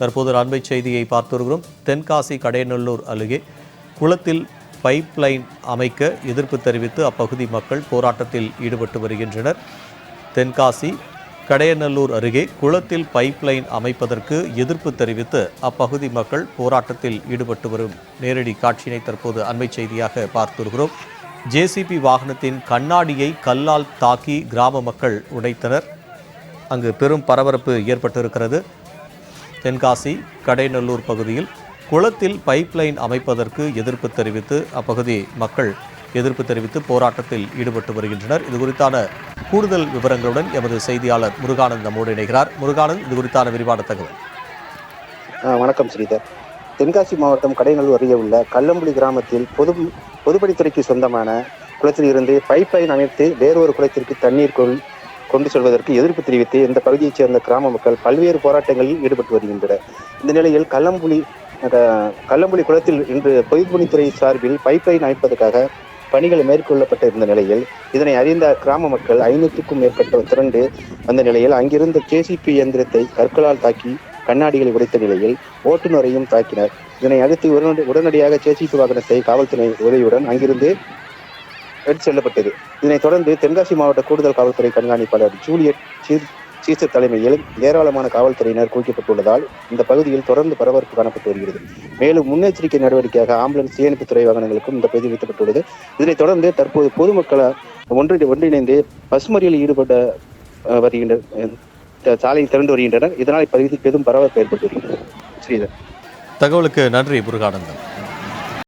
தற்போது அண்மை செய்தியை பார்த்து வருகிறோம் தென்காசி கடையநல்லூர் அருகே குளத்தில் பைப் லைன் அமைக்க எதிர்ப்பு தெரிவித்து அப்பகுதி மக்கள் போராட்டத்தில் ஈடுபட்டு வருகின்றனர். தென்காசி கடையநல்லூர் அருகே குளத்தில் பைப் லைன் அமைப்பதற்கு எதிர்ப்பு தெரிவித்து அப்பகுதி மக்கள் போராட்டத்தில் ஈடுபட்டு வரும். நேரடி காட்சியினை தற்போது அண்மை செய்தியாக பார்த்து வருகிறோம் ஜேசிபி வாகனத்தின் கண்ணாடியை கல்லால் தாக்கி கிராம மக்கள் உடைத்தனர். அங்கு பெரும் பரபரப்பு ஏற்பட்டிருக்கிறது. தென்காசி கடைநல்லூர் பகுதியில் குளத்தில் பைப்லைன் அமைப்பதற்கு எதிர்ப்பு தெரிவித்து அப்பகுதி மக்கள் எதிர்ப்பு தெரிவித்து போராட்டத்தில் ஈடுபட்டு வருகின்றனர். இது குறித்தான கூடுதல் விவரங்களுடன் எமது செய்தியாளர் முருகானந்த் நம்மோடு இணைகிறார். முருகானந்த் இது குறித்தான விரிவான தகவல். வணக்கம் ஸ்ரீதர். தென்காசி மாவட்டம் கடைநல்லூர் அருகே உள்ள கல்லம்புலி கிராமத்தில் பொது பொதுப்பணித்துறைக்கு சொந்தமான குளத்தில் இருந்து பைப் லைன் அமைத்து வேறொரு குளத்திற்கு தண்ணீர் கொள் கொண்டு செல்வதற்கு எதிர்ப்பு தெரிவித்து இந்த பகுதியைச் சேர்ந்த கிராம மக்கள் பல்வேறு போராட்டங்களில் ஈடுபட்டு வருகின்றனர். இந்த நிலையில் கல்லம்புலி அஹ், கல்லம்புலி குளத்தில் இன்று பொதுப்பணித்துறை சார்பில் பைப் லைன் அமைப்பதற்காக பணிகள் மேற்கொள்ளப்பட்ட இருந்த நிலையில் இதனை அறிந்த கிராம மக்கள் ஐநூற்றுக்கும் மேற்பட்ட திரண்டு வந்த நிலையில் அங்கிருந்த ஜேசிபி இயந்திரத்தை கற்களால் தாக்கி கண்ணாடிகளை உடைத்த நிலையில் ஓட்டுநரையும் தாக்கினர். இதனை அடுத்து உடனடி- உடனடியாக ஜேசிபி வாகனத்தை காவல்துறை உதவியுடன் அங்கிருந்து எடுத்து செல்லப்பட்டது. இதனைத் தொடர்ந்து தென்காசி மாவட்ட கூடுதல் காவல்துறை கண்காணிப்பாளர் ஜூலியட் சீர் சீசர் தலைமையில் ஏராளமான காவல்துறையினர் குவிக்கப்பட்டுள்ளதால் இந்த பகுதியில் தொடர்ந்து பரபரப்பு காணப்பட்டு வருகிறது. மேலும் முன்னெச்சரிக்கை நடவடிக்கையாக ஆம்புலன்ஸ் தீயணைப்புத்துறை வாகனங்களுக்கும் இந்த பகுதி வைக்கப்பட்டுள்ளது. இதனைத் தொடர்ந்து தற்போது பொதுமக்கள் ஒன்றி ஒன்றிணைந்து பசுமறியலில் ஈடுபட வருகின்ற சாலையில் திறந்து வருகின்றனர். இதனால் இப்பகுதியில் பெரும் பரபரப்பு ஏற்பட்டு வருகிறது. ஸ்ரீதர். தகவலுக்கு நன்றி முருகானந்தன்